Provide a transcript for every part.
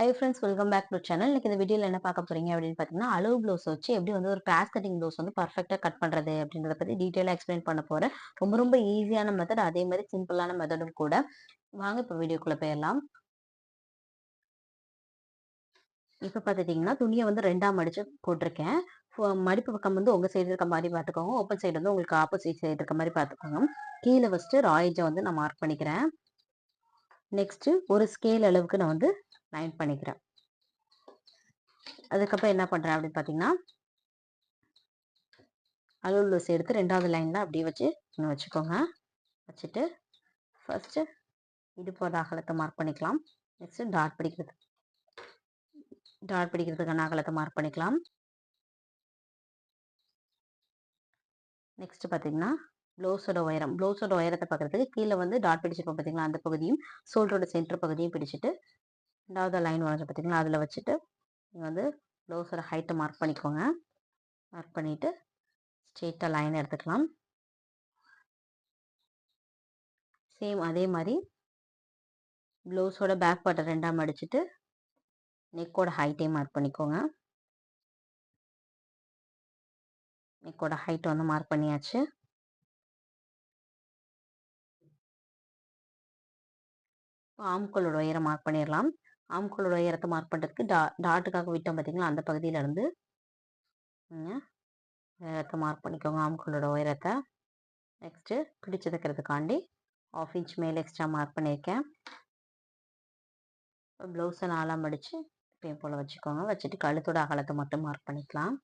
Hi friends welcome back to channel இன்னைக்கு இந்த வீடியோவில் என்ன பார்க்க போறீங்க அப்படின்னு பார்த்தீங்கன்னா அளவு ப்ளவுஸ் வச்சு எப்படி வந்து ஒரு கிளாஸ் கட்டிங் ப்ளவுஸ் வந்து பர்ஃபெக்டாக கட் பண்ணுறது அப்படின்றத பற்றி டீட்டெயிலாக எக்ஸ்பிளைன் பண்ண போகிறேன் ரொம்ப ரொம்ப ஈஸியான மெத்தட் அதே மாதிரி சிம்பிளான மெத்தடும் கூட. வாங்க இப்போ வீடியோக்குள்ளே போயிடலாம். இப்போ பார்த்துட்டிங்கன்னா துணியை வந்து ரெண்டாம் மடிச்சு போட்டிருக்கேன். மடிப்பு பக்கம் வந்து உங்கள் சைடு இருக்க மாதிரி பார்த்துக்கோங்க. ஓப்பன் சைடு வந்து உங்களுக்கு ஆப்போசிட் சைடு இருக்க மாதிரி பார்த்துக்கோங்க. கீழே ஃபஸ்ட்டு ராயஜை வந்து நான் மார்க் பண்ணிக்கிறேன். நெக்ஸ்ட்டு ஒரு ஸ்கேல் அளவுக்கு நான் வந்து லைன் பண்ணிக்கிறேன். அதுக்கப்புறம் என்ன பண்ணுறேன் அப்படின்னு பார்த்தீங்கன்னா அலுவலூஸ் எடுத்து ரெண்டாவது லைனில் அப்படியே வச்சு இன்னும் வச்சுக்கோங்க. வச்சுட்டு ஃபஸ்ட்டு இடுப்போட அகலத்தை மார்க் பண்ணிக்கலாம். நெக்ஸ்ட்டு டாட் பிடிக்கிறது டாட் பிடிக்கிறதுக்கான அகலத்தை மார்க் பண்ணிக்கலாம். நெக்ஸ்ட் பார்த்தீங்கன்னா ப்ளவுஸோட உயரம் ப்ளவுஸோட உயரத்தை பார்க்குறதுக்கு கீழே வந்து டாட் பிடிச்சிருப்போம் பார்த்தீங்களா? அந்த பகுதியும் ஷோல்டரோட சென்டர் பகுதியும் பிடிச்சிட்டு ரெண்டாவது லைன் வரைஞ்ச பார்த்தீங்களா? அதில் வச்சுட்டு நீங்கள் வந்து ப்ளவுஸோட ஹைட்டை மார்க் பண்ணிக்கோங்க. மார்க் பண்ணிவிட்டு ஸ்ட்ரெயிட்டாக லைன் எடுத்துக்கலாம். சேம் அதே மாதிரி ப்ளவுஸோட பேக் பார்ட்டை ரெண்டாம் அடிச்சுட்டு நெக்கோட ஹைட்டையும் மார்க் பண்ணிக்கோங்க. நெக்கோட ஹைட் வந்து மார்க் பண்ணியாச்சு. ஆம்கோலோட உயரம் மார்க் பண்ணிடலாம் ஆம்கோலோட உயரத்தை மார்க் பண்ணுறதுக்கு டா டாட்டுக்காக விட்டோம் பார்த்தீங்களா அந்த பகுதியிலேருந்து உயரத்தை மார்க் பண்ணிக்கோங்க ஆம்கோலோட உயரத்தை. நெக்ஸ்ட்டு பிடிச்சதுக்கிறதுக்காண்டி ஆஃப் இன்ச் மேலே எக்ஸ்ட்ரா மார்க் பண்ணியிருக்கேன் ப்ளவுஸை நாலாம் அடித்து இப்பயும் போல் வச்சுக்கோங்க. வச்சுட்டு கழுத்தோட அகலத்தை மட்டும் மார்க் பண்ணிக்கலாம்.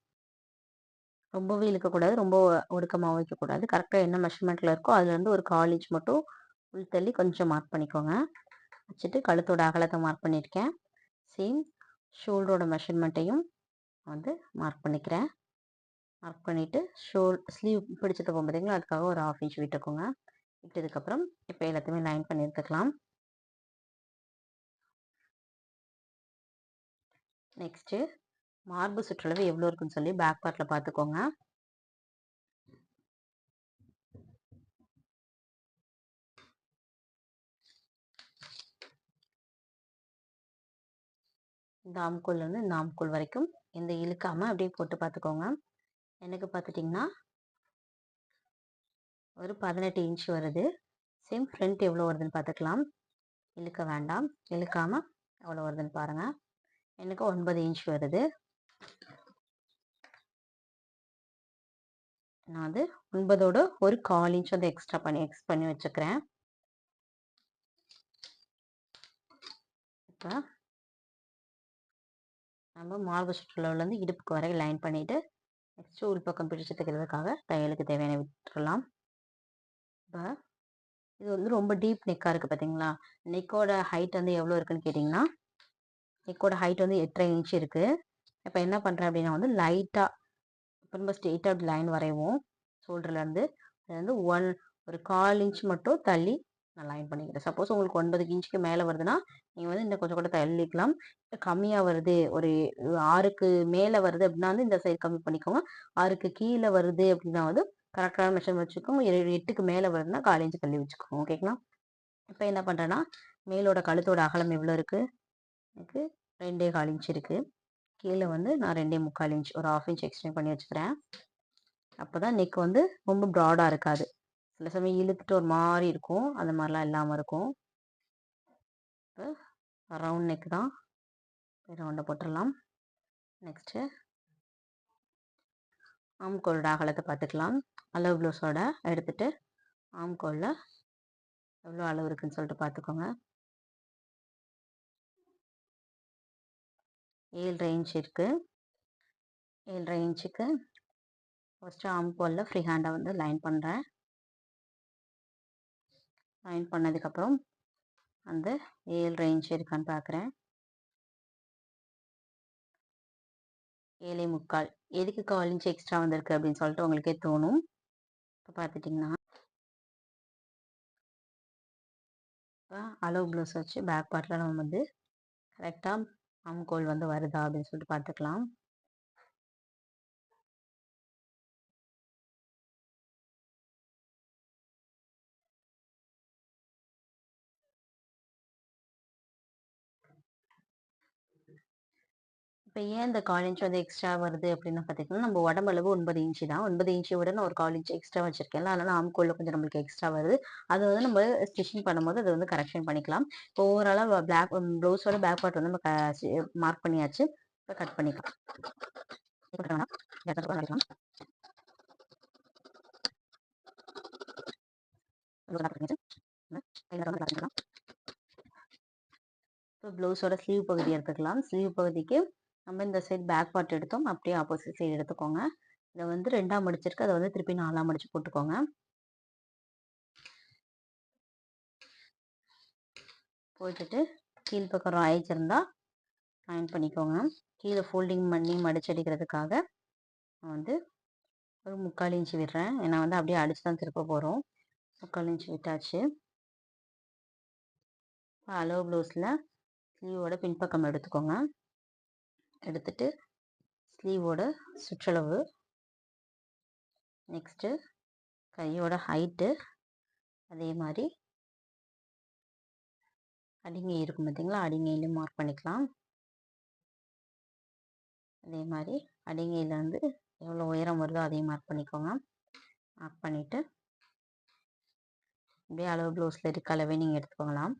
ரொம்பவே இழுக்கக்கூடாது ரொம்ப ஒடுக்கமாக வைக்கக்கூடாது. கரெக்டாக என்ன மெஷர்மெண்ட்டில் இருக்கோ அதுலேருந்து ஒரு கால் இன்ச் மட்டும் உள் தள்ளி கொஞ்சம் மார்க் பண்ணிக்கோங்க. வச்சுட்டு கழுத்தோட அகலத்தை மார்க் பண்ணியிருக்கேன் சேம் ஷோல்டரோட மெஷர்மெண்ட்டையும் வந்து மார்க் பண்ணிக்கிறேன். மார்க் பண்ணிவிட்டு ஷோல் ஸ்லீவ் பிடிச்சது போகும் பார்த்தீங்களா அதுக்காக ஒரு ஆஃப் இன்ச் விட்டுக்கோங்க. விட்டதுக்கப்புறம் இப்போ எல்லாத்தையுமே லைன் பண்ணி எடுத்துக்கலாம். நெக்ஸ்ட்டு மார்பு சுற்றளவு எவ்வளோ இருக்குன்னு சொல்லி பேக் பார்ட்டில் பார்த்துக்கோங்க இந்த ஆம்கோல்லேருந்து இந்த ஆம்கோல் வரைக்கும் இந்த இழுக்காமல் அப்படியே போட்டு பார்த்துக்கோங்க. எனக்கு பார்த்துட்டிங்கன்னா ஒரு பதினெட்டு இன்ச் வருது. சேம் ஃப்ரண்ட் எவ்வளோ வருதுன்னு பார்த்துக்கலாம். இழுக்க வேண்டாம். இழுக்காமல் எவ்வளோ வருதுன்னு பாருங்கள் எனக்கு ஒன்பது இன்ச் வருது. நான் வந்து ஒன்பதோட ஒரு கால் இன்ச் வந்து எக்ஸ்ட்ரா பண்ணி எக்ஸ் பண்ணி வச்சுக்கிறேன். இப்போ நம்ம மார்பு சுற்றுலாவிலேருந்து இடுப்புக்கு வரை லைன் பண்ணிவிட்டு நெக்ஸ்ட்டு உள் பக்கம் பிடிச்சு தைக்கிறதுக்காக தையலுக்கு தேவையான விட்டுடலாம் இப்போ இது வந்து ரொம்ப டீப் நெக்காக இருக்குது பார்த்தீங்களா நெக்கோட ஹைட் வந்து எவ்வளோ இருக்குன்னு கேட்டிங்கன்னா நெக்கோட ஹைட் வந்து எட்டரை இன்ச் இருக்குது இப்போ என்ன பண்ணுறேன் அப்படின்னா வந்து லைட்டாக இப்போ நம்ம ஸ்ட்ரெயிட்டாக லைன் வரைவோம். ஷோல்டர்லேருந்து அது வந்து ஒன் ஒரு கால் இன்ச் மட்டும் தள்ளி நான் லைன் பண்ணிக்கிறேன். சப்போஸ் உங்களுக்கு ஒன்பது இன்ச்சுக்கு மேலே வருதுன்னா நீங்கள் வந்து இன்னும் கொஞ்சம் கூட தள்ளிக்கலாம். கம்மியாக வருது ஒரு ஆறுக்கு மேலே வருது அப்படின்னா வந்து இந்த சைடு கம்மி பண்ணிக்கோங்க. ஆறுக்கு கீழே வருது அப்படின்னா வந்து கரெக்டான மெஷர் வச்சுக்கோங்க. எட்டுக்கு மேலே வருதுன்னா கால் இன்ச்சு தள்ளி வச்சுக்கோங்க. ஓகேங்களா இப்போ என்ன பண்ணுறேன்னா மேலோட கழுத்தோட அகலம் எவ்வளோ இருக்குது எனக்கு ரெண்டே கால் இன்ச் இருக்குது கீழே வந்து நான் ரெண்டே முக்கால் இன்ச் ஒரு ஆஃப் இன்ச் எக்ஸ்டெண்ட் பண்ணி வச்சுக்கிறேன். அப்போ தான் நெக் வந்து ரொம்ப ப்ராடாக இருக்காது. சில சமயம் இழுத்துட்டு ஒரு மாதிரி இருக்கும். அந்த மாதிரிலாம் இல்லாமல் இருக்கும். இப்போ ரவுண்ட் நெக் தான். ரவுண்டை போட்டுடலாம். நெக்ஸ்ட்டு ஆம்கோலோட அகலத்தை பார்த்துக்கலாம். அளவு ப்ளவுஸோட எடுத்துகிட்டு ஆம்கோலில் எவ்வளோ அளவு இருக்குன்னு சொல்லிட்டு பார்த்துக்கோங்க. ஏழரை இன்ச் இருக்குது ஏழரை இன்ச்சுக்கு ஃபஸ்ட்டு ஆம்கோலில் ஃப்ரீ ஹேண்டை வந்து லைன் பண்ணுறேன் லைன் பண்ணதுக்கப்புறம் அந்த ஏழு ரேஞ்ச் இருக்கான்னு பார்க்குறேன் ஏழை முக்கால். எதுக்கு கால் இன்ச் எக்ஸ்ட்ரா வந்திருக்கு அப்படின்னு சொல்லிட்டு உங்களுக்கே தோணும். இப்போ பார்த்துட்டிங்கன்னா இப்போ அளவு ப்ளவுஸ் வச்சு பேக் பார்ட்டில் நம்ம வந்து கரெக்டாக ஆம்கோல் வந்து வருதா அப்படின்னு சொல்லிட்டு பார்த்துக்கலாம் இப்போ ஏன் இந்த கால் இன்ச் வந்து எக்ஸ்ட்ரா வருது அப்படின்னு பார்த்தீங்கன்னா நம்ம உடம்பளவு ஒன்பது இன்ச்சு தான். ஒன்பது இன்ச்சை விட நான் ஒரு கால் இன்ச் எக்ஸ்ட்ரா வச்சிருக்கேன் அதனால ஆம்கோலில் கொஞ்சம் நம்மளுக்கு எக்ஸ்ட்ரா வருது. அதை வந்து நம்ம ஸ்டிச்சிங் பண்ணும்போது அதை வந்து கரெக்ஷன் பண்ணிக்கலாம். இப்போ ஓவராலாக பிளாக் ப்ளவுஸோட பேக் பார்ட் வந்து நம்ம மார்க் பண்ணியாச்சு. இப்போ கட் பண்ணிக்கலாம். இப்போ ப்ளவுஸோட ஸ்லீவ் பகுதி எடுத்துக்கலாம் ஸ்லீவ் பகுதிக்கு நம்ம இந்த சைட் பேக் பார்ட் எடுத்தோம். அப்படியே ஆப்போசிட் சைடு எடுத்துக்கோங்க. இதை வந்து ரெண்டாக மடிச்சிருக்கு. அதை வந்து திருப்பி நாலாக மடிச்சு போட்டுக்கோங்க. போட்டுட்டு கீழ்ப்பக்கம் ராய்ச்சி இருந்தால் ஜாயின் பண்ணிக்கோங்க. கீழே ஃபோல்டிங் பண்ணி மடிச்சடிக்கிறதுக்காக நான் வந்து ஒரு முக்கால் இன்ச்சு விடுறேன். ஏன்னா வந்து அப்படியே அடிச்சு தான் திருப்ப போகிறோம் முக்கால் இன்ச்சு விட்டாச்சு. அளவு ப்ளவுஸில் ஸ்லீவோட பின்பக்கம் எடுத்துக்கோங்க. எடுத்துட்டு ஸ்லீவோட சுற்றளவு நெக்ஸ்ட்டு கையோட ஹைட்டு அதே மாதிரி அடிங்கை இருக்கும் பார்த்தீங்களா அடிங்கையிலும் மார்க் பண்ணிக்கலாம். அதே மாதிரி அடிங்கையில் வந்து எவ்வளோ உயரம் வருதோ அதையும் மார்க் பண்ணிக்கோங்க. மார்க் பண்ணிவிட்டு அப்படியே அளவு ப்ளவுஸில் இருக்க அளவே நீங்கள் எடுத்துக்கோங்களாம்.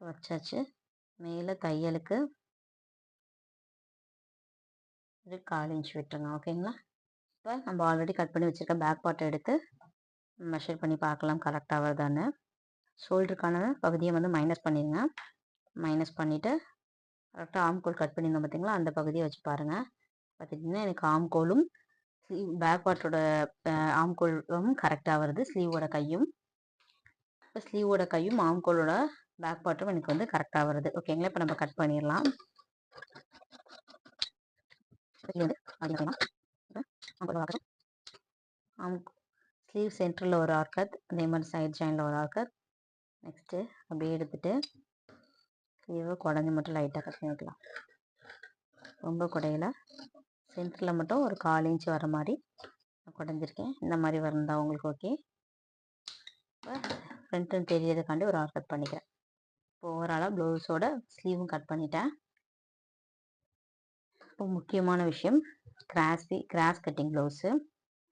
வச்சாச்சு மேலே தையலுக்கு ஒரு கால் இன்ச் விட்டுருங்க ஓகேங்களா? இப்போ நம்ம ஆல்ரெடி கட் பண்ணி வச்சுருக்க பேக் பார்ட்டை எடுத்து மெஷர் பண்ணி பார்க்கலாம் கரெக்டாக வருதான்னு ஷோல்டருக்கான பகுதியை வந்து மைனஸ் பண்ணிடுங்க மைனஸ் பண்ணிவிட்டு கரெக்டாக ஆம்கோல் கட் பண்ணியிருந்தோம் பார்த்தீங்களா அந்த பகுதியை வச்சு பாருங்கள் பார்த்துட்டிங்கன்னா எனக்கு ஆம்கோலும் ஸ்லீவ் பேக் பார்ட்டோட ஆம்கோலும் கரெக்டாக வருது. ஸ்லீவோட கையும் இப்போ ஸ்லீவோட கையும் ஆம்கோலோட பேக் பாட்டும் எனக்கு வந்து கரெக்டாக வருது. ஓகேங்களா இப்போ நம்ம கட் பண்ணிடலாம். ஸ்லீவ் சென்டரில் ஒரு ஆர்கத் அதே மாதிரி சைட் ஜாயினில் ஒரு ஆர்கத் நெக்ஸ்ட்டு அப்படியே எடுத்துகிட்டு ஸ்லீவை குடஞ்சி மட்டும் லைட்டாக கட் பண்ணிக்கலாம். ரொம்ப குடையில. சென்டரில் மட்டும் ஒரு கால் இன்ச் வர மாதிரி குடஞ்சிருக்கேன். இந்த மாதிரி வரந்தா உங்களுக்கு ஓகே இப்போ ஃப்ரண்ட்டுன்னு தெரியறதுக்காண்டி ஒரு ஆர்கத் பண்ணிக்கிறேன். இப்போ ஓவராலாக ப்ளவுஸோட ஸ்லீவும் கட் பண்ணிட்டேன். இப்போ முக்கியமான விஷயம் grassy cross cutting blouse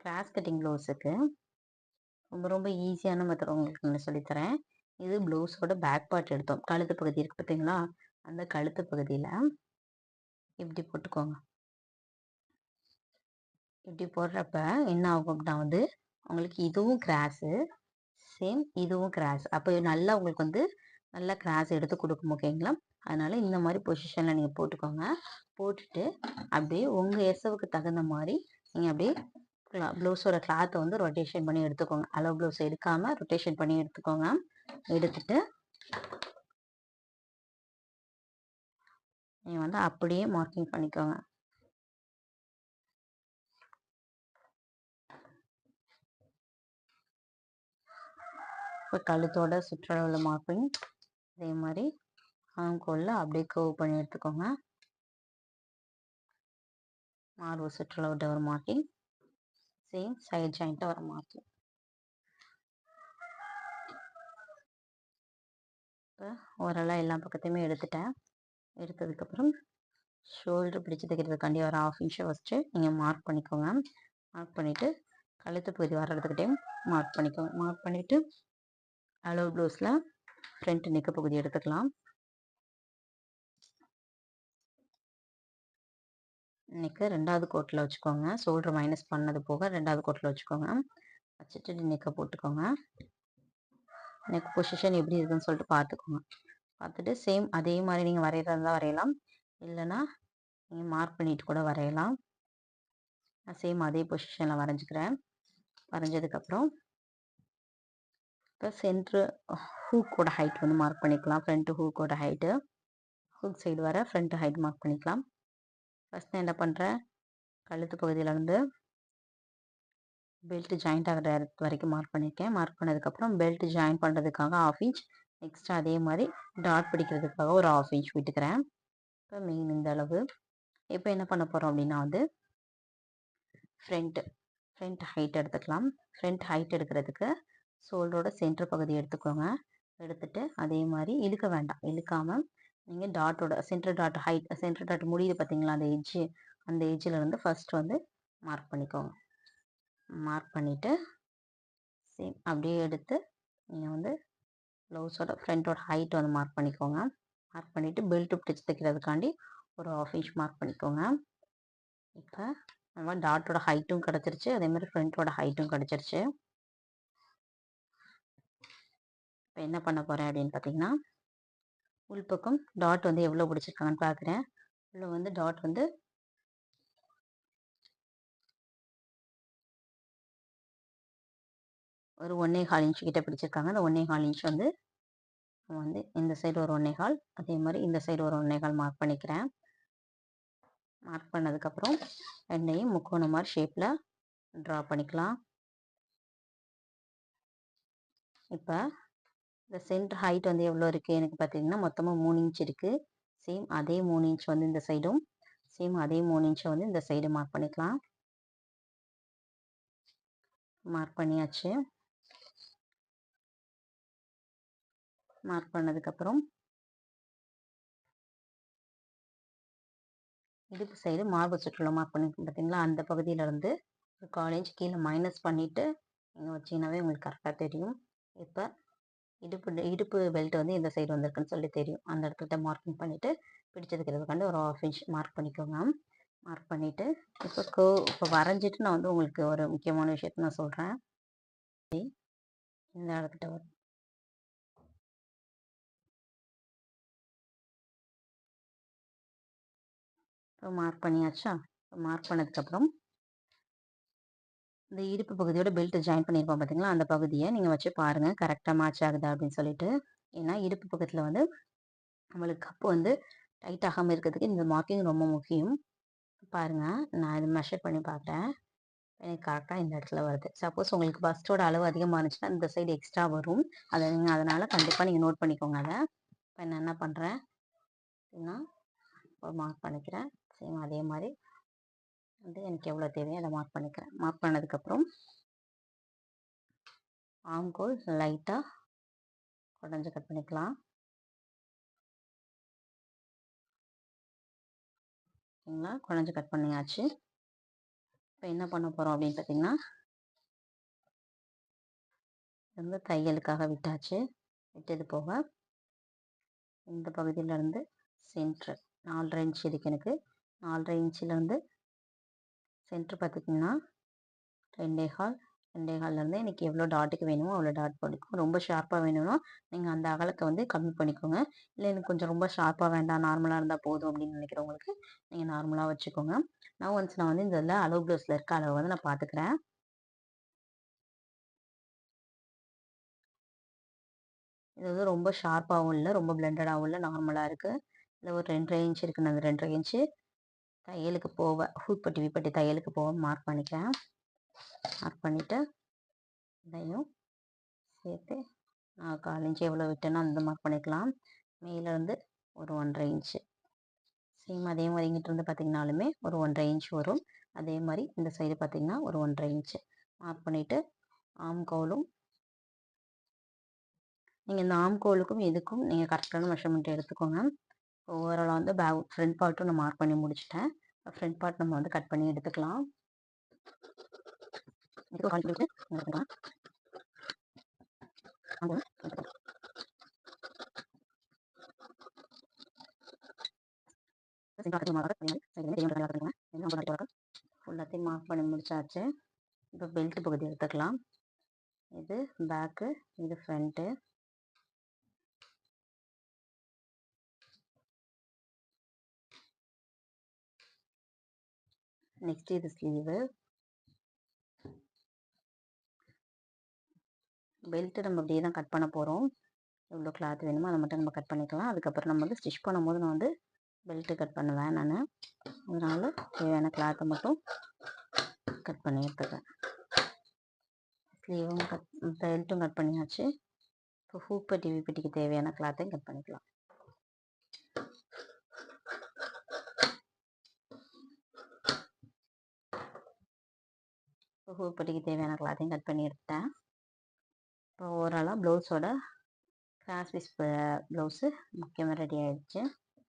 cross cutting ப்ளவுஸுக்கு ரொம்ப ரொம்ப ஈஸியான மெத்தட் உங்களுக்கு நான் சொல்லித்தரேன். இது ப்ளவுஸோட பேக் பார்ட் எடுத்தோம். கழுத்து பகுதி இருக்குது பார்த்தீங்களா அந்த கழுத்து பகுதியில் இப்படி போட்டுக்கோங்க. இப்படி போடுறப்ப என்ன ஆகும் அப்படின்னா வந்து உங்களுக்கு இதுவும் கிராஸு சேம் இதுவும் கிராஸ் அப்போ நல்லா உங்களுக்கு வந்து நல்லா கிராஸ் எடுத்து கொடுக்கும் ஓகேங்களா? அதனால் இந்த மாதிரி பொசிஷனில் நீங்கள் போட்டுக்கோங்க. போட்டுட்டு அப்படியே உங்கள் எசவுக்கு தகுந்த மாதிரி நீங்கள் அப்படியே ப்ளவுஸோட கிளாத்தை வந்து ரொட்டேஷன் பண்ணி எடுத்துக்கோங்க. அளவு ப்ளவுஸ் எடுக்காமல் ரொட்டேஷன் பண்ணி எடுத்துக்கோங்க. எடுத்துட்டு நீங்கள் வந்து அப்படியே மார்க்கிங் பண்ணிக்கோங்க. இப்போ கழுத்தோட சுற்றளவில் மார்க்கிங் அதே மாதிரி ஆம்கோலில் அப்படியே கர்வ் பண்ணி எடுத்துக்கோங்க. மார்பு சுற்றளவு ஒரு மார்க்கிங் சேம் சைட் ஜாயிண்ட்டாக ஒரு மார்க்கிங் இப்போ ஓரளவு எல்லா பக்கத்தையுமே எடுத்துட்டேன். எடுத்ததுக்கப்புறம் ஷோல்டர் பிடிச்சி தைக்கிறதுக்காண்டி ஒரு ஆஃப் இன்ச்சை வச்சு நீங்கள் மார்க் பண்ணிக்கோங்க. மார்க் பண்ணிவிட்டு கழுத்து பகுதி வர வர்றதுக்கிட்டையும் மார்க் பண்ணிக்கோங்க. மார்க் பண்ணிவிட்டு அளவு ப்ளவுஸில் ஃப்ரண்ட் நெக்கு பகுதி எடுத்துக்கலாம். நெக்கு ரெண்டாவது கோட்டில் வச்சுக்கோங்க. ஷோல்டர் மைனஸ் பண்ணது போக ரெண்டாவது கோட்டில் வச்சுக்கோங்க. வச்சுட்டு நெக்கை போட்டுக்கோங்க. நெக் பொசிஷன் எப்படி இருக்குன்னு சொல்லிட்டு பார்த்துக்கோங்க. பார்த்துட்டு சேம் அதே மாதிரி நீங்கள் வரைகிறதா இருந்தால் வரையலாம். இல்லைன்னா நீங்கள் மார்க் பண்ணிட்டு கூட வரையலாம். நான் சேம் அதே பொசிஷனில் வரைஞ்சிக்கிறேன். வரைஞ்சதுக்கப்புறம் இப்போ சென்ட்ரு ஹூக்கோட ஹைட் வந்து மார்க் பண்ணிக்கலாம். ஃப்ரண்ட்டு ஹூக்கோட ஹைட்டு ஹூக் சைடு வர ஃப்ரண்ட்டு ஹைட் மார்க் பண்ணிக்கலாம். ஃபஸ்ட் நான் என்ன பண்ணுறேன் கழுத்து பகுதியிலேருந்து பெல்ட் ஜாயிண்ட் ஆகிற வரைக்கும் மார்க் பண்ணியிருக்கேன் மார்க் பண்ணதுக்கப்புறம் பெல்ட் ஜாயின் பண்ணுறதுக்காக ஆஃப் இன்ச் நெக்ஸ்ட் அதே மாதிரி டாட் பிடிக்கிறதுக்காக ஒரு ஆஃப் இன்ச் விட்டுக்கிறேன். இப்போ மெயின் இந்த அளவு. இப்போ என்ன பண்ண போகிறோம் அப்படின்னா வந்து ஃப்ரண்ட்டு ஃப்ரண்ட் ஹைட் எடுத்துக்கலாம். ஃப்ரண்ட் ஹைட் எடுக்கிறதுக்கு ஷோல்டரோட சென்டர் பகுதி எடுத்துக்கோங்க. எடுத்துட்டு அதே மாதிரி இழுக்க வேண்டாம். இழுக்காமல் நீங்கள் டாட்டோட centre dot height centre dot முடியுது பார்த்தீங்களா அந்த எட்ஜு அந்த எட்ஜில் இருந்து வந்து மார்க் பண்ணிக்கோங்க. மார்க் பண்ணிவிட்டு சேம் அப்படியே எடுத்து நீங்கள் வந்து ப்ளவுஸோட ஃப்ரண்ட்டோட ஹைட் வந்து மார்க் பண்ணிக்கோங்க. மார்க் பண்ணிவிட்டு பெல்ட் பிடிச்சி தைக்கிறதுக்காண்டி ஒரு ஆஃப் இன்ச் மார்க் பண்ணிக்கோங்க. இப்போ நம்ம டாட்டோட ஹைட்டும் கிடச்சிருச்சு. அதேமாதிரி ஃப்ரண்ட்டோட ஹைட்டும் கிடச்சிருச்சு. இப்போ என்ன பண்ண போகிறேன் அப்படின்னு பார்த்தீங்கன்னா உள்பக்கம் டாட் வந்து எவ்வளோ பிடிச்சிருக்காங்கன்னு பார்க்குறேன். உள்ள வந்து டாட் வந்து ஒரு ஒன்றே கால் இன்ச்சு கிட்டே பிடிச்சிருக்காங்க. அந்த ஒன்றே கால் இன்ச் வந்து வந்து இந்த சைடு ஒரு ஒன்றே கால் அதே மாதிரி இந்த சைடு ஒரு ஒன்றே கால் மார்க் பண்ணிக்கிறேன். மார்க் பண்ணதுக்கப்புறம் ரெண்டையும் முக்கோண மாதிரி ஷேப்பில் ட்ரா பண்ணிக்கலாம். இப்போ இந்த சென்டர் ஹைட் வந்து எவ்வளோ இருக்குது எனக்கு பார்த்தீங்கன்னா மொத்தமாக மூணு இன்ச் இருக்குது சேம் அதே மூணு இன்ச் வந்து இந்த சைடும் சேம் அதே மூணு இன்ச்சை வந்து இந்த சைடு மார்க் பண்ணிக்கலாம். மார்க் பண்ணியாச்சு. மார்க் பண்ணதுக்கப்புறம் இடுப்பு சைடு மார்பு சுற்றுலா மார்க் பண்ணி பார்த்தீங்களா அந்த பகுதியிலேருந்து ஒரு காலேஜ் கீழே மைனஸ் பண்ணிவிட்டு நீங்கள் வச்சிங்கனாவே உங்களுக்கு கரெக்டாக தெரியும். இப்போ இடுப்பு இடுப்பு பெல்ட் வந்து இந்த சைடு வந்திருக்குன்னு சொல்லி தெரியும். அந்த இடத்துல மார்க்கிங் பண்ணிவிட்டு பிடிச்சதுக்கிறதுக்காண்டி ஒரு ஆஃப் இன்ச் மார்க் பண்ணிக்கோங்க. மார்க் பண்ணிவிட்டு இப்போ கோ இப்போ வரைஞ்சிட்டு நான் வந்து உங்களுக்கு ஒரு முக்கியமான விஷயத்த நான் சொல்கிறேன் இந்த இடத்துக்கிட்ட வரும் இப்போ மார்க் பண்ணியாச்சா? மார்க் பண்ணதுக்கப்புறம் இந்த இடுப்பு பகுதியோட பெல்ட் ஜாயின் பண்ணியிருப்போம் பார்த்தீங்களா அந்த பகுதியை நீங்கள் வச்சு பாருங்கள் கரெக்டாக மேட்ச் ஆகுதா அப்படின்னு சொல்லிட்டு. ஏன்னா இடுப்பு பக்கத்தில் வந்து நம்மளுக்கு கப்பு வந்து டைட் ஆகாமல் இருக்கிறதுக்கு இந்த மார்க்கிங் ரொம்ப முக்கியம். பாருங்கள் நான் இது மெஷர் பண்ணி பார்க்குறேன். எனக்கு கரெக்டாக இந்த இடத்துல வருது. சப்போஸ் உங்களுக்கு பஸ்ட்டோட அளவு அதிகமாக இருந்துச்சுன்னா இந்த சைடு எக்ஸ்ட்ரா வரும். அதை நீங்கள் அதனால் கண்டிப்பாக நீங்கள் நோட் பண்ணிக்கோங்க அதை. இப்போ நான் என்ன பண்ணுறேன் அப்படின்னா ஒரு மார்க் பண்ணிக்கிறேன். சேம் அதே மாதிரி வந்து எனக்கு எவ்வளோ தேவையோ அதை மார்க் பண்ணிக்கிறேன். மார்க் பண்ணதுக்கப்புறம் ஆம்கோல் லைட்டாக குடஞ்சி கட் பண்ணிக்கலாம். ஓகேங்களா? குழஞ்சி கட் பண்ணியாச்சு. இப்போ என்ன பண்ண போகிறோம் அப்படின்னு பார்த்தீங்கன்னா வந்து தையலுக்காக விட்டாச்சு. விட்டது போக இந்த பகுதியிலேருந்து சென்ட்ரு நாலரை இன்ச் இருக்கு எனக்கு. நாலரை இன்ச்சிலேருந்து சென்ட்ரு பார்த்துட்டிங்கன்னா ரெண்டே ஹால் ரெண்டே ஹாலிலேருந்து எனக்கு எவ்வளோ டாட்டுக்கு வேணுமோ அவ்வளோ டாட் பண்ணிக்கும் ரொம்ப ஷார்ப்பாக வேணும்னா நீங்கள் அந்த அகலத்தை வந்து கம்மி பண்ணிக்கோங்க. இல்லை எனக்கு கொஞ்சம் ரொம்ப ஷார்ப்பாக வேண்டாம் நார்மலாக இருந்தால் போதும் அப்படின்னு நினைக்கிறவங்களுக்கு நீங்கள் நார்மலாக வச்சுக்கோங்க. நான் ஒன்ஸ் நான் வந்து இந்த இதில் அளவு ப்ளவுஸில் இருக்க அளவு வந்து நான் பார்த்துக்கிறேன் இது வந்து ரொம்ப ஷார்ப்பாகவும் இல்லை ரொம்ப பிளெண்டடாகவும் இல்லை நார்மலாக இருக்குது இல்லை ஒரு ரெண்டரை இன்ச் இருக்குன்னு அந்த ரெண்டரை இன்ச்சு தையலுக்கு போக ஹூப்பட்டி விப்பட்டி தையலுக்கு போக மார்க் பண்ணிக்கிறேன். மார்க் பண்ணிவிட்டு இதையும் சேர்த்து நான் கால் இன்ச்சு எவ்வளோ விட்டேனோ அந்த மார்க் பண்ணிக்கலாம். மேலேருந்து ஒரு ஒன்றரை இன்ச்சு சேம் அதே மாதிரி இங்கிட்ட இருந்து பார்த்திங்கனாலுமே ஒரு ஒன்றரை இன்ச் வரும். அதே மாதிரி இந்த சைடு பார்த்திங்கன்னா ஒரு ஒன்றரை இன்ச்சு மார்க் பண்ணிவிட்டு ஆம் கவுலும் நீங்கள் இந்த ஆம் கோலுக்கும் இதுக்கும் நீங்கள் கரெக்டான மெஷர்மெண்ட் எடுத்துக்கோங்க. ஓவராலாக வந்து பேக் ஃப்ரண்ட் பார்ட்டும் நான் மார்க் பண்ணி முடிச்சிட்டேன். ஃப்ரண்ட் பார்ட் நம்ம வந்து கட் பண்ணி எடுத்துக்கலாம். ஃபுல்லாத்தையும் மார்க் பண்ணி முடிச்சாச்சு. இப்போ பெல்ட் பகுதி எடுத்துக்கலாம். இது பேக்கு இது ஃப்ரண்ட்டு நெக்ஸ்ட் இது ஸ்லீவு பெல்ட்டு நம்ம அப்படியே தான் கட் பண்ண போகிறோம் எவ்வளோ கிளாத் வேணுமோ அதை மட்டும் நம்ம கட் பண்ணிக்கலாம். அதுக்கப்புறம் நம்ம வந்து ஸ்டிச் பண்ணும்போது நான் வந்து பெல்ட்டு கட் பண்ணுவேன் நான். அதனால் தேவையான கிளாத்தை மட்டும் கட் பண்ணி எடுத்துக்கிறேன் ஸ்லீவும் கட் பெல்ட்டும் கட் பண்ணியாச்சு. இப்போ ஹூக் பட்டி விப்பட்டிக்கு தேவையான கிளாத்தையும் கட் பண்ணிக்கலாம். ஹூக் பட்டிக்கு தேவையான கிளாத்தையும் கட் பண்ணி எடுத்துட்டேன். இப்போ ஓவராலாக ப்ளவுஸோட கிராஸ் பீஸ் ப்ளவுஸு முக்கியமாக ரெடி ஆகிடுச்சி